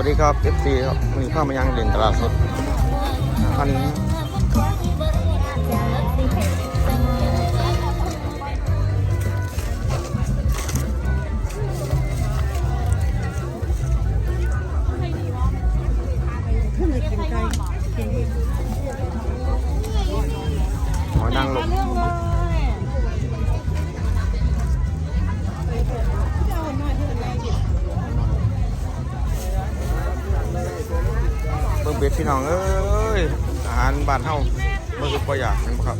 วัสดีครับ FC ครับวันนี้ข้ามายังเด่นตลาดสดอันนี้ เบ็ดพี่น้องเอ้ยอาหารบ้านเฮาบ่คือบ่อยากเห็นบ่ครับ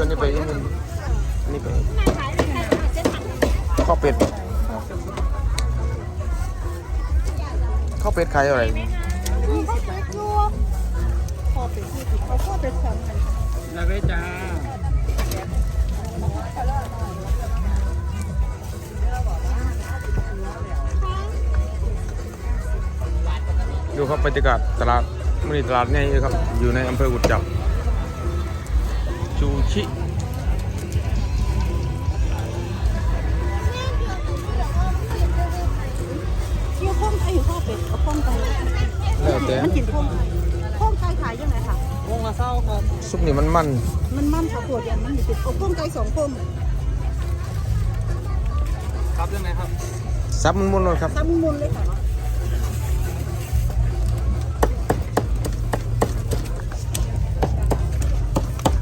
อันนี้ไปนี่มันอันนี้ไปข้าวเป็ดข้าวเป็ดขายอะไรลาวเป็ดรวเป็ดสามพัน จ้าดูครับบรรยากาศตลาดมันนี้ตลาดนี่ครับ อยู่ในอำเภอกุดจับ ชูชิเที่ยวข้องไก่ข้อเป็ดเอาข้องไก่แล้วแต่มันกินข้องข้องไก่ขายยังไงค่ะ วงละเศร้าครับซุปนี่มันมัน มันมันค่ะปวดยันมันมีติดเอาข้องไก่สองข้องครับยังไงครับซับมันมุนๆเลยครับซ้ำมุนเลยค่ะ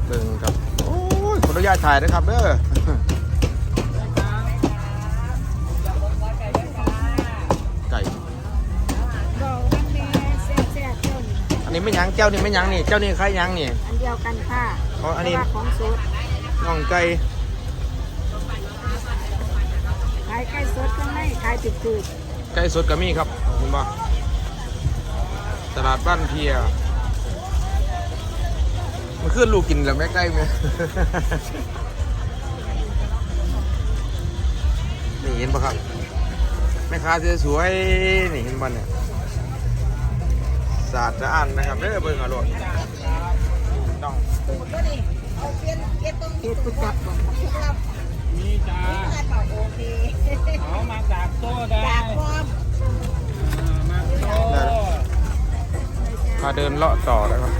เบิ่งครับ โอ้ยขออนุญาตถ่ายนะครับเด้อ นี่อันนี้ไม่หยังเจ้านี่ไม่หยังนี่ เจ้านี่ใครหยังนี่อันเดียวกันค่ะอ๋ออันนี้แต่ว่าของสดน่องไก่ขายไก่สดข้างในขายติดคือไก่สดก็มีครับคุณบ่ตลาดบ้านเพียมันขึ้นลูกกินแล้วแม่ไก่ไหม นี่เห็นปะครับ แม่ค้าสวยๆนี่เห็นบ้านเนี่ย สะอาดสะอ้านนะครับเด้อเบิ่งเอาโลดต้องเฮ็ดประจับบ่นี่จ้าโอเคเอามาจากโต้ได้จากพร้อมอ่ามาโต้พาเดินเลาะต่อแล้วครับ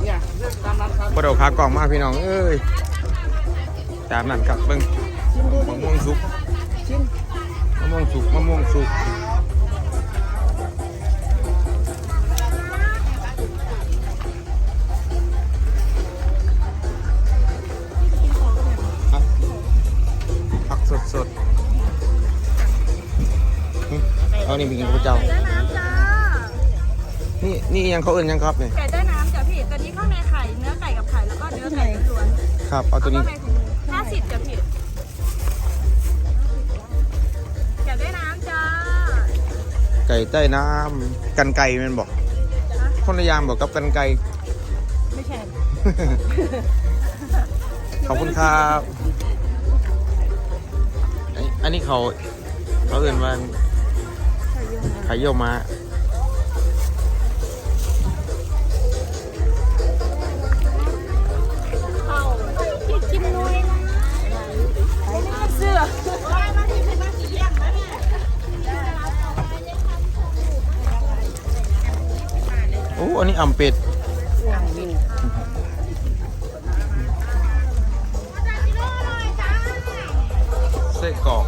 เนี่ยตามนั้นครับบ่ได้เอาขากล่องมาพี่น้อง เอ้ย ตามนั้นครับเบิ่งชิมดูมะม่วงสุกชิมมะม่วงสุกมะม่วงสุกครับผักสดสดๆหึเอานี่เป็นข้าวเจ้าได้น้ำจ้า นี่นี่ยังเขาเอื่นยังครับเนี่ยไก่ได้น้ำจ้ะพี่ตอนนี้ข้างในไข่เนื้อไก่กับไข่แล้วก็เนื้อไก่ล้วนครับ เอาๆตัวนี้ ไก่ใต้น้ำกันไก่แมันบอกคนละอยางบอกกับกันไก่ไม่ใช่ ขอบคุณครับไอ้อันนี้เขาเขาเอื่นว่าไข่เยี่ยวม้าเอา อ่ำเป็ดไส้กรอก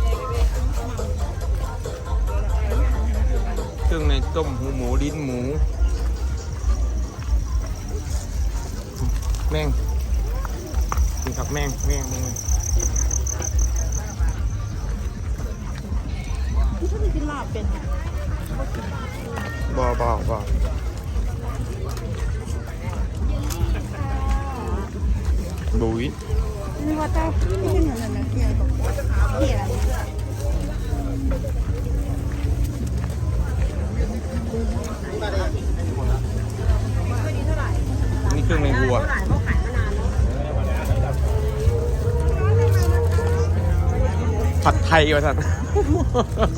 เครื่องในต้มหูหมูลิ้นหมู แม่งนี่ครับแม่งแม่งแม่ง ผัดไทยว่าท่าน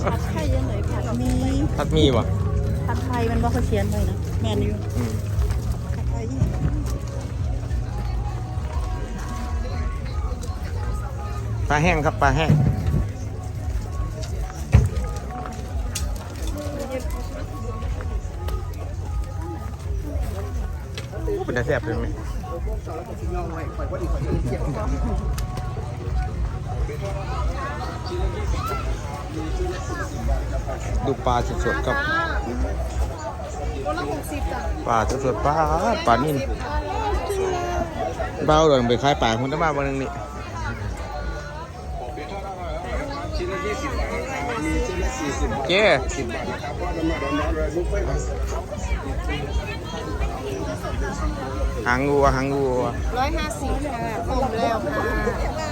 ผัดไทยยังไงผัดมีผัดหมีวะผัดไทยมันบอกเขาเขียนไว้นะแมนอยู่อืมผัดไทยยังไงปลาแห้งครับปลาแห้งโอ้เป็นตาแซ่บเลยไหม ดูปลาสดๆครับปลาสดๆปลาปลานิ่นบ้าเลยไปคายปลาคนจะมาวันนึงนี่เจ๊หางงูอะหางงูอะร้อยห้าสิบค่ะต้มแล้วค่ะ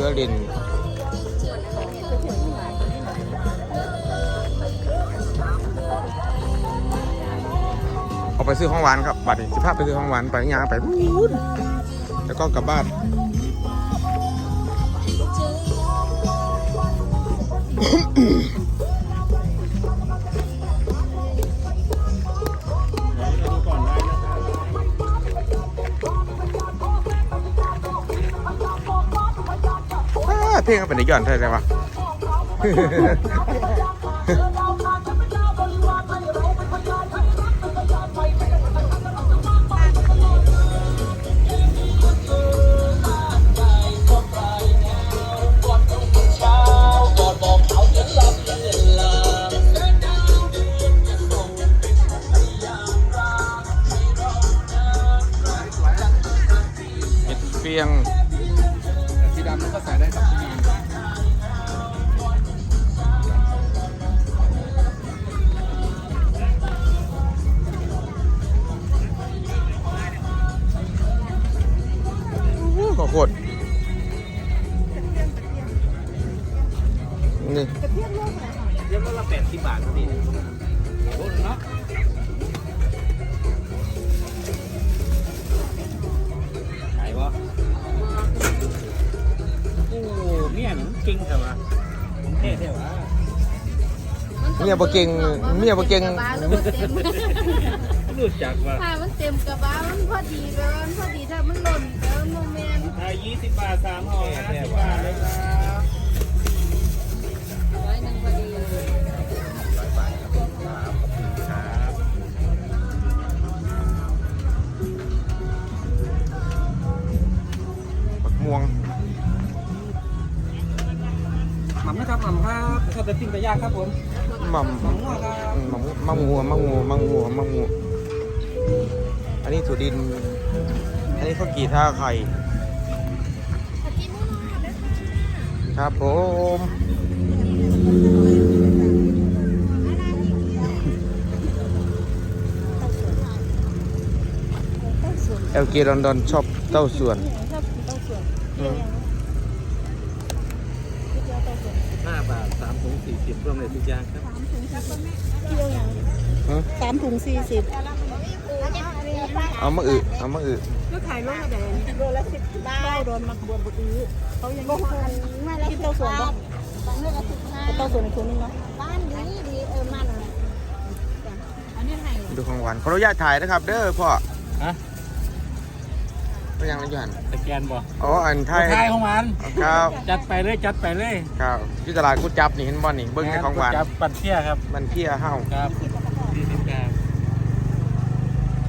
มะเขือเด่นเอาไปซื้อของหวานครับบัตรสิภาพไปซื้อของหวานไปยางไปแล้วก็กลับบ้านดู เพลงก็เป็นได้ย้อนใช่ไหมวะ เมียบ่เก่งเมียบ่เก่งรู้จักว่าถ้ามันเต็มกระบะมันพอดีเลยมันพอดีถ้ามันหล่นแล้วมันโมเมนต์ถ้ายี่สิบบาทสามห่อห้าสิบบาทเลยครับ หม่ำนะครับหม่ำครับชอบแต่ปิ้งแต่ย่างครับผมหม่ำหม่ำงัวครับอืมหม่ำมังงูมังงูมังงูมังงูอันนี้ถั่วดิน อันนี้ข้าวกีท่าไข่ครับผมเอลเกลอนดอนชอบเต้าส่วนชอบกินเต้าส่วน อืม ห้าบาท สามถุงสี่สิบรวมเลยทุกอย่างครับเที่ยวอย่างฮะสามถุงสี่สิบเอามาอึเอามาอึก็ขายโลละแดงโลละสิบบาทโดนมักบวมบุตรเขายังไม่ทานกินเต้าส่วนปะเลือกสิบห้าเต้าส่วนในถุงนึงเนาะบ้านดีดีเออมันอันนี้ไงดูของหวานขออนุญาตถ่ายนะครับ เด้อพ่อฮะ ก็ยังไม่ยันสแกนบ่อ๋ออันไทยไทยของมันครับจัดไปเลยจัดไปเลยครับที่ตลาดกุดจับนี่เห็นบ่นี่เบิ้งในของหวานจับปัดเที่ยครับมันเพี้ยเฮ้าครับสี่สิบกรัม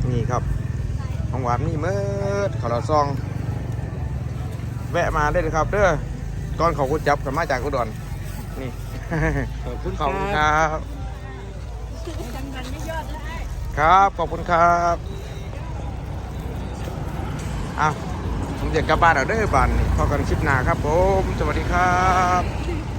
นี่ครับของหวานนี่เมื่อขอเราซอง แวะมาได้เลยครับเด้อก่อนเขากุดจับกันมาจากกุดอนนี่ขอบคุณขอบคุณคครับรับครับขอบคุณครับ อ้าวผมจะกลับบ้านแล้วเด้อบ้านพอกันคลิปหน้าครับผม สวัสดีครับ